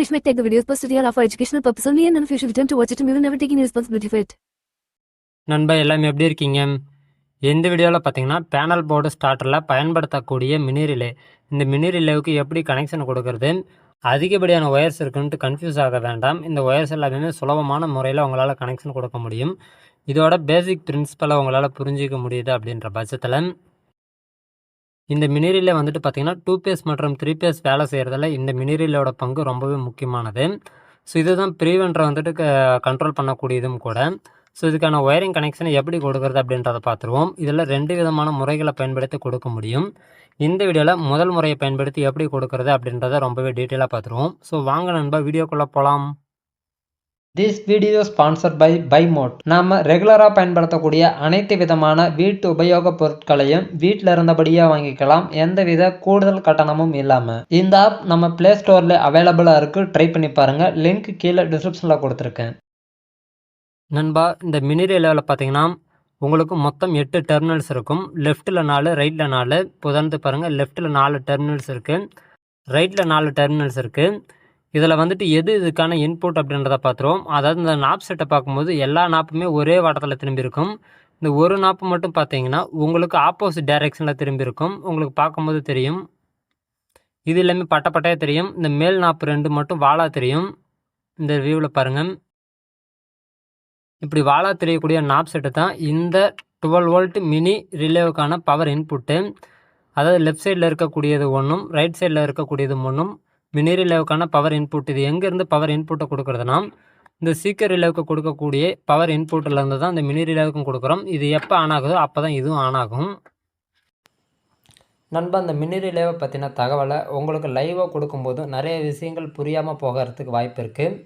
Please may take the videos posted here are for educational purpose only and none of you should attempt to watch it and we will never take any responsibility for it. நண்பா எல்லாமே எப்படி இருக்கீங்க? எந்த வீடியோவில் பார்த்தீங்கன்னா panel board ஸ்டார்டரில் பயன்படுத்தக்கூடிய mini relay இந்த மினி ரிலேவுக்கு எப்படி கனெக்ஷன் கொடுக்கறது? அதிகப்படியான ஒயர்ஸ் இருக்குன்ட்டு கன்ஃபியூஸ் ஆக வேண்டாம். இந்த ஒயர்ஸ் எல்லாமே சுலபமான முறையில் உங்களால் கனெக்ஷன் கொடுக்க முடியும். இதோட பேசிக் பிரின்சிபலை உங்களால் புரிஞ்சிக்க முடியுது அப்படின்ற பட்சத்தில் இந்த மினி வந்துட்டு பார்த்திங்கன்னா டூ பேஸ் மற்றும் த்ரீ பேஸ் வேலை செய்கிறதுல இந்த மினிரிலோட பங்கு ரொம்பவே முக்கியமானது. ஸோ இதுதான் ப்ரீவென்டரை வந்துட்டு கண்ட்ரோல் பண்ணக்கூடியதும் கூட. ஸோ இதுக்கான ஒயரிங் கனெக்ஷனை எப்படி கொடுக்குறது அப்படின்றத பார்த்துருவோம் இதில் ரெண்டு விதமான முறைகளை பயன்படுத்தி கொடுக்க முடியும். இந்த வீடியோவில் முதல் முறையை பயன்படுத்தி எப்படி கொடுக்குறது அப்படின்றத ரொம்பவே டீட்டெயிலாக பார்த்துருவோம் ஸோ வாங்க நண்பா வீடியோக்குள்ளே போகலாம் திஸ் வீடியோ ஸ்பான்சர் பை பைமோட் நாம் ரெகுலராக பயன்படுத்தக்கூடிய அனைத்து விதமான வீட்டு உபயோகப் பொருட்களையும் வீட்டில் இருந்தபடியே வாங்கிக்கலாம். எந்தவித கூடுதல் கட்டணமும் இல்லாமல் இந்த ஆப் நம்ம ப்ளே ஸ்டோரில் அவைலபிளாக இருக்குது ட்ரை பண்ணி பாருங்கள் லிங்க் கீழே டிஸ்கிரிப்ஷனில் கொடுத்துருக்கேன். நண்பா இந்த மினி ரேலில் பார்த்தீங்கன்னா உங்களுக்கு மொத்தம் எட்டு டெர்மினல்ஸ் இருக்கும். லெஃப்ட்டில் நாலு ரைட்டில் நாலு. புதர்ந்து பாருங்கள் லெஃப்ட்டில் நாலு டெர்மினல்ஸ் இருக்குது ரைட்டில் நாலு டெர்மினல்ஸ் இருக்குது இதில் வந்துட்டு எது இதுக்கான இன்புட் அப்படின்றத பார்த்துருவோம். அதாவது இந்த நாப் செட்டை பார்க்கும்போது எல்லா நாப்புமே ஒரே வட்டத்தில் திரும்பி இருக்கும் இந்த ஒரு நாப்பு மட்டும் பார்த்தீங்கன்னா உங்களுக்கு ஆப்போசிட் டைரெக்ஷனில் திரும்பி இருக்கும் உங்களுக்கு பார்க்கும்போது தெரியும். இது எல்லாமே பட்டப்பட்டையாக தெரியும். இந்த மேல் நாப்பு ரெண்டு மட்டும் வாழா தெரியும். இந்த வியூவில் பாருங்கள் இப்படி வாழா தெரியக்கூடிய நாப் செட்டு தான் இந்த டுவெல் வோல்ட் மினி ரிலேவுக்கான பவர் இன்புட்டு அதாவது லெஃப்ட் சைடில் இருக்கக்கூடியது ஒன்றும் ரைட் சைடில் இருக்கக்கூடியது ஒன்றும் மினி ரிலேவுக்கான பவர் இன்புட் இது எங்கேருந்து பவர் இன்புட்டை கொடுக்குறதுனா இந்த சீக்கர் ரிலேவுக்கு கொடுக்கக்கூடிய பவர் இன்புட்டிலேருந்து தான் இந்த மினி ரிலேவுக்கும் கொடுக்குறோம். இது எப்போ ஆன் ஆகுதோ அப்போ தான் இதுவும் ஆன் ஆகும். நண்பா அந்த மினி ரிலேவை பற்றின தகவலை உங்களுக்கு லைவாக கொடுக்கும்போது நிறைய விஷயங்கள் புரியாமல் போகிறதுக்கு வாய்ப்பு இருக்குது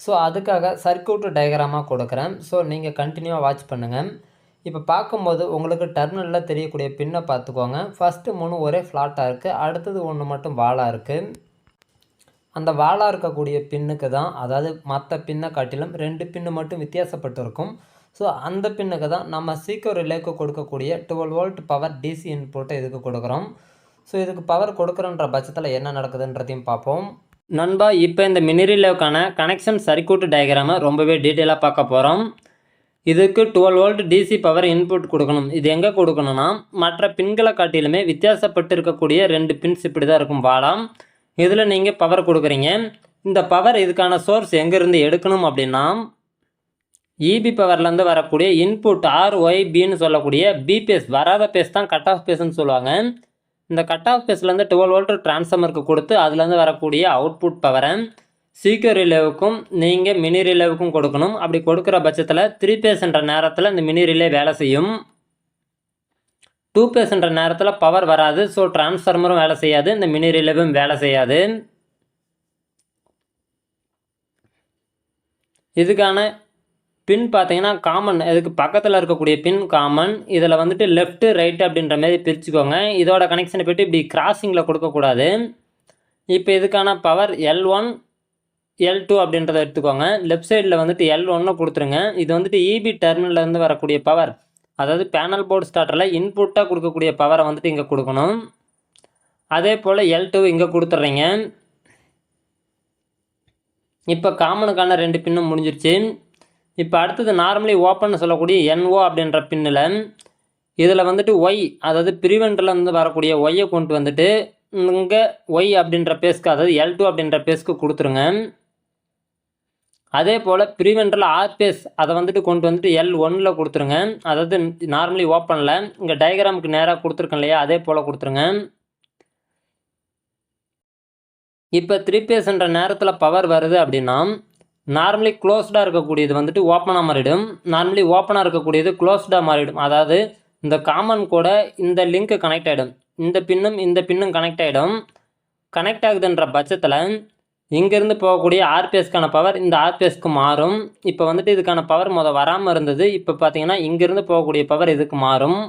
ஸோ அதுக்காக சர்க்கியூட் டயக்ராமாக கொடுக்குறேன். ஸோ நீங்கள் கண்டினியூவாக வாட்ச் பண்ணுங்கள் இப்போ பார்க்கும்போது உங்களுக்கு டெர்மினலில் தெரியக்கூடிய பின்னை பார்த்துக்கோங்க. ஃபஸ்ட்டு மூணு ஒரே ஃப்ளாட்டாக இருக்குது அடுத்தது ஒன்று மட்டும் வாலாக இருக்குது அந்த வாலாக இருக்கக்கூடிய பின்னுக்கு தான் அதாவது மற்ற பின்னை காட்டிலும் ரெண்டு பின்னு மட்டும் வித்தியாசப்பட்டிருக்கும். ஸோ அந்த பின்னுக்கு தான் நம்ம சீக்கிரம் ரிலேக்கு கொடுக்கக்கூடிய டுவெல் வோல்ட் பவர் டிசி இன்புட்டை இதுக்கு கொடுக்குறோம். ஸோ இதுக்கு பவர் கொடுக்குறன்ற பட்சத்தில் என்ன நடக்குதுன்றதையும் பார்ப்போம். நண்பா இப்போ இந்த மினி ரிலேவுக்கான கனெக்ஷன் சர்க்கியூட் டயக்ராமை ரொம்பவே டீட்டெயிலாக பார்க்க போகிறோம் இதுக்கு twelve volt DC power input கொடுக்கணும். இது எங்கே கொடுக்கணும்னா மற்ற பின்களை காட்டிலுமே வித்தியாசப்பட்டு இருக்கக்கூடிய ரெண்டு பின்ஸ் இப்படி தான் இருக்கும் வாலாம் இதில் நீங்கள் பவர் கொடுக்குறீங்க? இந்த பவர் இதுக்கான சோர்ஸ் எங்கேருந்து எடுக்கணும் அப்படின்னா இபி பவர்லேருந்து வரக்கூடிய இன்புட் ஆர் ஒய் பின்னு சொல்லக்கூடிய பிபிஎஸ் வராத பேஸ் தான் கட் ஆஃப் பேஸ்ன்னு சொல்லுவாங்க. இந்த கட் ஆஃப் பேஸ்லேருந்து டுவெல் வோல்ட் டிரான்ஸ்ஃபார்மருக்கு கொடுத்து அதுலேருந்து வரக்கூடிய அவுட்புட் பவரை சீக்கிரம் ரிலேவுக்கும் நீங்கள் மினி ரிலேவுக்கும் கொடுக்கணும். அப்படி கொடுக்குற பட்சத்தில் த்ரீ பேஸ்ன்ற நேரத்தில் இந்த மினி ரிலே வேலை செய்யும். டூ பேஸ்ன்ற நேரத்தில் பவர் வராது. ஸோ டிரான்ஸ்ஃபார்மரும் வேலை செய்யாது. இந்த மினி ரிலேவும் வேலை செய்யாது. இதுக்கான பின் பார்த்தீங்கன்னா காமன் இதுக்கு பக்கத்தில் இருக்கக்கூடிய பின் காமன் இதில் வந்துட்டு லெஃப்ட்டு ரைட்டு அப்படின்ற மாதிரி பிரிச்சுக்கோங்க. இதோட கனெக்ஷனை போய்ட்டு இப்படி கிராசிங்கில் கொடுக்கக்கூடாது இப்போ இதுக்கான power L one L two அப்படின்றத எடுத்துக்கோங்க. லெஃப்ட் சைடில் வந்துட்டு எல் ஒன்று கொடுத்துருங்க. இது வந்துட்டு இபி டெர்மினல்லேருந்து வரக்கூடிய பவர் அதாவது பேனல் போர்டு ஸ்டார்டரில் இன்புட்டாக கொடுக்கக்கூடிய பவரை வந்துட்டு இங்கே கொடுக்கணும். அதே போல் எல் டூ இங்கே கொடுத்துட்றீங்க இப்போ காமனுக்கான ரெண்டு பின்னும் முடிஞ்சிருச்சு. இப்போ அடுத்தது நார்மலி ஓப்பன் சொல்லக்கூடிய என்ஓ அப்படின்ற பின்னில் இதில் வந்துட்டு ஒய் அதாவது பிரிவென்ட்லேருந்து வரக்கூடிய ஒய்யை கொண்டு வந்துட்டு இங்கே ஒய் அப்படின்ற பேஸ்க்கு அதாவது எல் டூ அப்படின்ற பேஸ்க்கு கொடுத்துருங்க. அதே போல் ப்ரீவென்ட்ரில் ஆர்பிஎஸ் பேஸ் அதை வந்துட்டு கொண்டு வந்துட்டு எல் ஒன்னில் கொடுத்துருங்க. அதாவது நார்மலி ஓப்பனில் இங்கே டயக்ராமுக்கு நேராக கொடுத்துருக்கேன் இல்லையா? அதே போல் கொடுத்துருங்க. இப்போ த்ரீ பேஸ்ன்ற நேரத்தில் பவர் வருது அப்படின்னா நார்மலி க்ளோஸ்டாக இருக்கக்கூடியது வந்துட்டு ஓப்பனாக மாறிடும். நார்மலி ஓப்பனாக இருக்கக்கூடியது க்ளோஸ்டாக மாறிடும். அதாவது இந்த காமன் கூட இந்த லிங்க்கு கனெக்ட் ஆகிடும் இந்த பின்னும் இந்த பின்னும் கனெக்ட் ஆகிடும் கனெக்ட் ஆகுதுன்ற பட்சத்தில் இங்கேருந்து போகக்கூடிய ஆர்பிஎஸ்க்கான பவர் இந்த ஆர்பிஎஸ்க்கு மாறும். இப்போ வந்துட்டு இதுக்கான பவர் மொதல் வராமல் இருந்தது. இப்போ பார்த்தீங்கன்னா இங்கேருந்து போகக்கூடிய பவர் இதுக்கு மாறும்.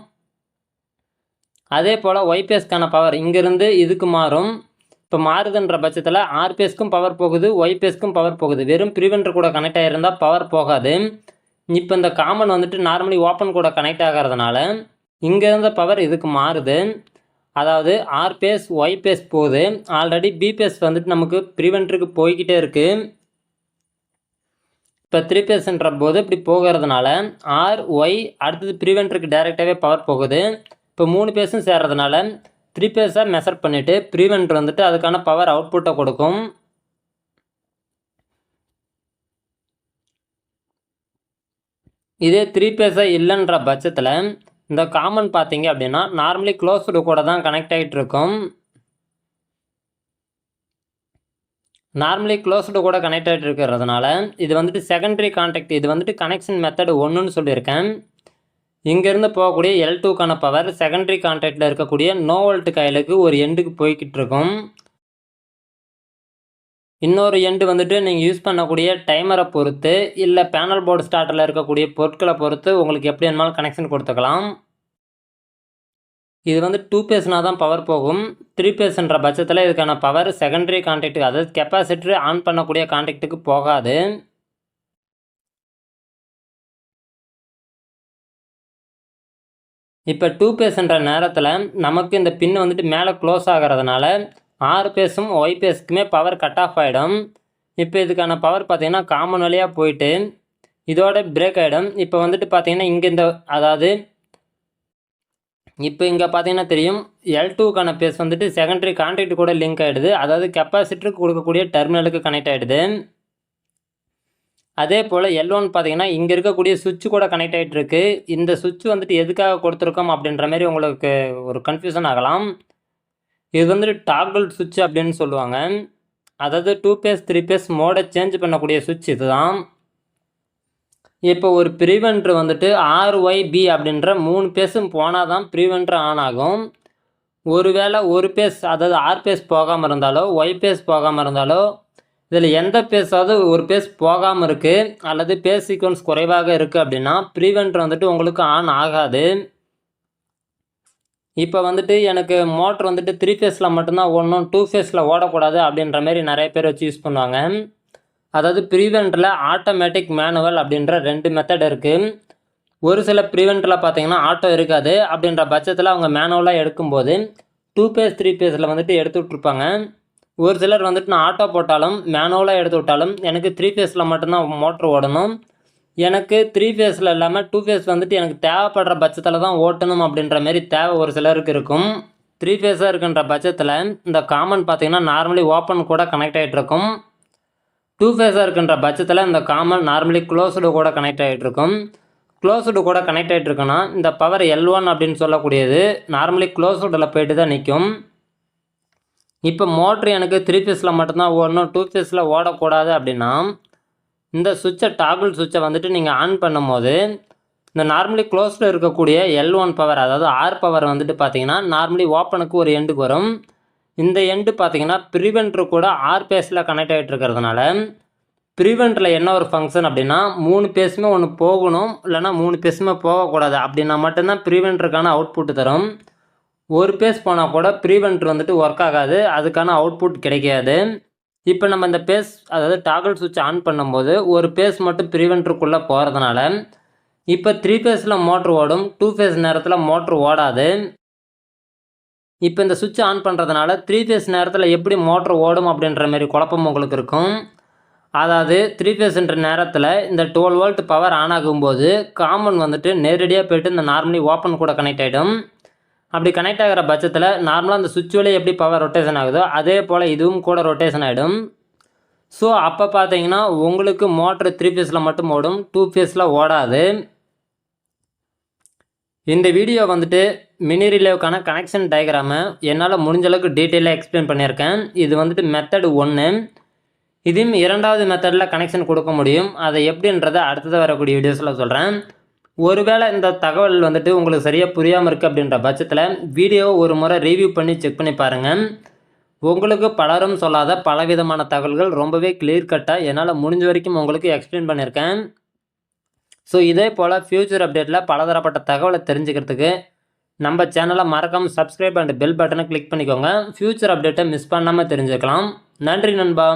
அதே போல் ஒய்பிஎஸ்க்கான பவர் இங்கேருந்து இதுக்கு மாறும். இப்போ மாறுதுன்ற பட்சத்தில் ஆர்பிஎஸ்க்கும் பவர் போகுது ஒய்பிஎஸ்க்கும் பவர் போகுது. வெறும் ப்ரிவென்டர் கூட கனெக்ட் ஆகிருந்தால் பவர் போகாது. இப்போ இந்த காமன் வந்துட்டு நார்மலி ஓப்பன் கூட கனெக்ட் ஆகிறதுனால இங்கேருந்த பவர் இதுக்கு மாறுது. அதாவது ஆர் பேஸ் ஒய் பேஸ் போகுது. ஆல்ரெடி பி பேஸ் வந்துட்டு நமக்கு ப்ரிவென்ட்ருக்கு போய்கிட்டே இருக்குது இப்போ த்ரீ பேஸ்ன்ற போது இப்படி போகிறதுனால ஆர் ஒய் அடுத்தது ப்ரிவென்ட்ருக்கு டைரெக்டாகவே பவர் போகுது. இப்போ மூணு பேஸும் சேர்றதுனால த்ரீ பேஸாக மெஷர் பண்ணிவிட்டு ப்ரிவென்ட் வந்துட்டு அதுக்கான பவர் அவுட்புட்டை கொடுக்கும். இதே த்ரீ பேஸாக இல்லைன்ற பட்சத்தில் இந்த காமன் பார்த்தீங்க அப்படின்னா நார்மலி க்ளோஸ்டு கூட தான் கனெக்ட் ஆகிட்டு இருக்கும் நார்மலி க்ளோஸ்டு கூட கனெக்ட் ஆகிட்டு இருக்கிறதுனால இது வந்துட்டு செகண்டரி கான்டாக்ட் இது வந்துட்டு கனெக்ஷன் மெத்தடு ஒன்றுன்னு சொல்லியிருக்கேன். இங்கேருந்து போகக்கூடிய எல் டூக்கான பவர் செகண்டரி கான்டாக்டில் இருக்கக்கூடிய நோவல்ட்டு கையிலுக்கு காயிலுக்கு ஒரு எண்டுக்கு போய்கிட்டு இருக்கும் இன்னொரு எண்டு வந்துட்டு நீங்கள் யூஸ் பண்ணக்கூடிய டைமரை பொறுத்து இல்லை பேனல் போர்டு ஸ்டார்டரில் இருக்கக்கூடிய பொருட்களை பொறுத்து உங்களுக்கு எப்படி வேணுமாலும் கனெக்ஷன் கொடுத்துக்கலாம். இது வந்து டூ பேஸ்னா தான் பவர் போகும். த்ரீ பேஸ்ன்ற பட்சத்தில் இதுக்கான பவர் செகண்டரி கான்டாக்ட்டுக்கு அதாவது கெப்பாசிட்டர் ஆன் பண்ணக்கூடிய கான்டாக்ட்டுக்கு போகாது. இப்போ டூ பேஸ்ன்ற நேரத்தில் நமக்கு இந்த பின் வந்துட்டு மேலே க்ளோஸ் ஆகிறதுனால ஆறு பேஸும் ஒய் பேஸுக்குமே பவர் கட் ஆஃப் ஆகிடும் இப்போ இதுக்கான பவர் பார்த்தீங்கன்னா காமன் வழியாக போயிட்டு இதோட பிரேக் ஆகிடும் இப்போ வந்துட்டு பார்த்தீங்கன்னா இங்கே இந்த அதாவது இப்போ இங்கே பார்த்தீங்கன்னா தெரியும் எல் டூக்கான பேஸ் வந்துட்டு செகண்டரி கான்ட்ராக்ட் கூட லிங்க் ஆகிடுது அதாவது கெப்பாசிட்டருக்கு கொடுக்கக்கூடிய டெர்மினலுக்கு கனெக்ட் ஆகிடுது அதே போல் எல் ஒன் பார்த்தீங்கன்னா இங்கே இருக்கக்கூடிய சுவிட்சு கூட கனெக்ட் ஆகிட்டு இருக்கு. இந்த சுவிட்ச் வந்துட்டு எதுக்காக கொடுத்துருக்கோம் அப்படின்ற மாதிரி உங்களுக்கு ஒரு கன்ஃபியூஷன் ஆகலாம். இது வந்துட்டு டாக்கிள் சுவிட்ச் அப்படின்னு சொல்லுவாங்க. அதாவது டூ பேஸ் த்ரீ பேஸ் மோடை சேஞ்ச் பண்ணக்கூடிய சுவிட்ச் இதுதான். இப்போ ஒரு ப்ரீவென்ட்ரு வந்துட்டு ஆர்ஒய்பி ஒய் பி அப்படின்ற மூணு பேஸும் போனால் தான் ப்ரீவென்ட்ரு ஆன் ஆகும். ஒருவேளை ஒரு பேஸ் அதாவது ஆர் பேஸ் போகாமல் இருந்தாலோ ஒய் பேஸ் போகாமல் இருந்தாலோ இதில் எந்த பேஸாவது ஒரு பேஸ் போகாமல் இருக்குது அல்லது பேஸ் சீக்வன்ஸ் குறைவாக இருக்குது அப்படின்னா ப்ரீவென்ட்ரு வந்துட்டு உங்களுக்கு ஆன் ஆகாது. இப்போ வந்துட்டு எனக்கு மோட்ரு வந்துட்டு த்ரீ ஃபேஸில் மட்டும்தான் ஓடணும் டூ ஃபேஸில் ஓடக்கூடாது அப்படின்ற மாதிரி நிறைய பேர் வச்சு யூஸ் பண்ணுவாங்க. அதாவது ப்ரீவென்ட்டில் ஆட்டோமேட்டிக் மேனுவல் அப்படின்ற ரெண்டு மெத்தட் இருக்குது ஒரு சில ப்ரீவெண்ட்டில் பார்த்தீங்கன்னா ஆட்டோ இருக்காது அப்படின்ற பட்சத்தில் அவங்க மேனுவலாக எடுக்கும்போது டூ பேஸ் த்ரீ பேஸில் வந்துட்டு எடுத்து விட்ருப்பாங்க ஒரு சிலர் வந்துட்டு நான் ஆட்டோ போட்டாலும் மேனுவலாக எடுத்து விட்டாலும் எனக்கு த்ரீ ஃபேஸில் மட்டும்தான் மோட்ரு ஓடணும். எனக்கு த்ரீ ஃபேஸில் இல்லாமல் டூ ஃபேஸ் வந்துட்டு எனக்கு தேவைப்படுற பட்சத்தில் தான் ஓட்டணும் அப்படின்ற மாரி தேவை ஒரு சிலருக்கு இருக்கும். த்ரீ ஃபேஸாக இருக்கின்ற பட்சத்தில் இந்த காமன் பார்த்திங்கன்னா நார்மலி ஓப்பன் கூட கனெக்ட் ஆகிட்டு இருக்கும். டூ ஃபேஸாக இருக்கின்ற பட்சத்தில் இந்த காமன் நார்மலி க்ளோஸ்டு கூட கனெக்ட் ஆகிட்டு இருக்கும். க்ளோஸ்டு கூட கனெக்ட் ஆகிட்டு இருக்குன்னா இந்த பவர் எல் ஒன் அப்படின்னு சொல்லக்கூடியது நார்மலி க்ளோஸ்டில் போயிட்டு தான் நிற்கும் இப்போ மோட்ரு எனக்கு த்ரீ ஃபேஸில் மட்டும்தான் ஓடணும். டூ ஃபேஸில் ஓடக்கூடாது அப்படின்னா இந்த சுவிட்சை டாகுல் சுவிட்சை வந்துட்டு நீங்கள் ஆன் பண்ணும்போது இந்த நார்மலி க்ளோஸில் இருக்கக்கூடிய எல் ஒன் பவர் அதாவது ஆர் பவர் வந்துட்டு பார்த்தீங்கன்னா நார்மலி ஓப்பனுக்கு ஒரு எண்டுக்கு வரும். இந்த எண்டு பார்த்தீங்கன்னா ப்ரிவென்ட்ரு கூட ஆர் பேஸில் கனெக்ட் ஆகிட்டு இருக்கிறதுனால ப்ரிவென்ட்டில் என்ன ஒரு ஃபங்க்ஷன் அப்படின்னா மூணு பேஸுமே ஒன்று போகணும் இல்லைனா மூணு பேஸுமே போகக்கூடாது. அப்படின்னா மட்டும்தான் ப்ரிவென்ட்ருக்கான அவுட்புட் தரும். ஒரு பேஸ் போனால் கூட ப்ரீவென்ட்ரு வந்துட்டு ஒர்க் ஆகாது அதுக்கான அவுட்புட் கிடைக்காது. இப்போ நம்ம இந்த பேஸ் அதாவது டாகல் சுவிட்ச் ஆன் பண்ணும்போது ஒரு பேஸ் மட்டும் ப்ரிவென்ட்ருக்குள்ளே போகிறதுனால இப்போ த்ரீ ஃபேஸில் மோட்ரு ஓடும் டூ ஃபேஸ் நேரத்தில் மோட்ரு ஓடாது. இப்போ இந்த சுவிட்ச் ஆன் பண்ணுறதுனால த்ரீ ஃபேஸ் நேரத்தில் எப்படி மோட்ரு ஓடும் அப்படின்ற மாதிரி குழப்பம் உங்களுக்கு இருக்கும். அதாவது த்ரீ ஃபேஸ்ன்ற நேரத்தில் இந்த டுவெல் வோல்ட் பவர் ஆன் ஆகும்போது காமன் வந்துட்டு நேரடியாக போய்ட்டு இந்த நார்மலி ஓப்பன் கூட கனெக்ட் ஆகிடும் அப்படி கனெக்ட் ஆகிற பட்சத்தில் நார்மலாக அந்த சுவிட்ச் வழியாக எப்படி பவர் ரொட்டேஷன் ஆகுதோ அதே போல் இதுவும் கூட ரொட்டேஷன் ஆகிடும் ஸோ அப்போ பார்த்தீங்கன்னா உங்களுக்கு மோட்ரு த்ரீ ஃபேஸில் மட்டும் ஓடும் டூ ஃபேஸில் ஓடாது. இந்த வீடியோ வந்துட்டு மினி ரிலேவுக்கான கனெக்ஷன் டயக்ராமை என்னால் முடிஞ்ச அளவுக்கு டீட்டெயிலாக எக்ஸ்பிளைன் பண்ணியிருக்கேன். இது வந்துட்டு மெத்தடு ஒன்று இதையும் இரண்டாவது மெத்தடில் கனெக்ஷன் கொடுக்க முடியும். அதை எப்படின்றத அடுத்தது வரக்கூடிய வீடியோஸில் சொல்கிறேன் ஒருவேளை இந்த தகவல் வந்துட்டு உங்களுக்கு சரியாக புரியாமல் இருக்குது அப்படின்ற பட்சத்தில் வீடியோ ஒரு முறை ரிவ்யூ பண்ணி செக் பண்ணி பாருங்கள் உங்களுக்கு பலரும் சொல்லாத பலவிதமான தகவல்கள் ரொம்பவே கிளியர் கட்டாக என்னால் முடிஞ்ச வரைக்கும் உங்களுக்கு எக்ஸ்பிளைன் பண்ணியிருக்கேன் ஸோ இதே போல் ஃப்யூச்சர் அப்டேட்டில் பலதரப்பட்ட தகவலை தெரிஞ்சுக்கிறதுக்கு நம்ம சேனலை மறக்காமல் சப்ஸ்கிரைப் அண்ட் பெல் பட்டனை கிளிக் பண்ணிக்கோங்க. ஃப்யூச்சர் அப்டேட்டை மிஸ் பண்ணாமல் தெரிஞ்சுக்கலாம். நன்றி நண்பா.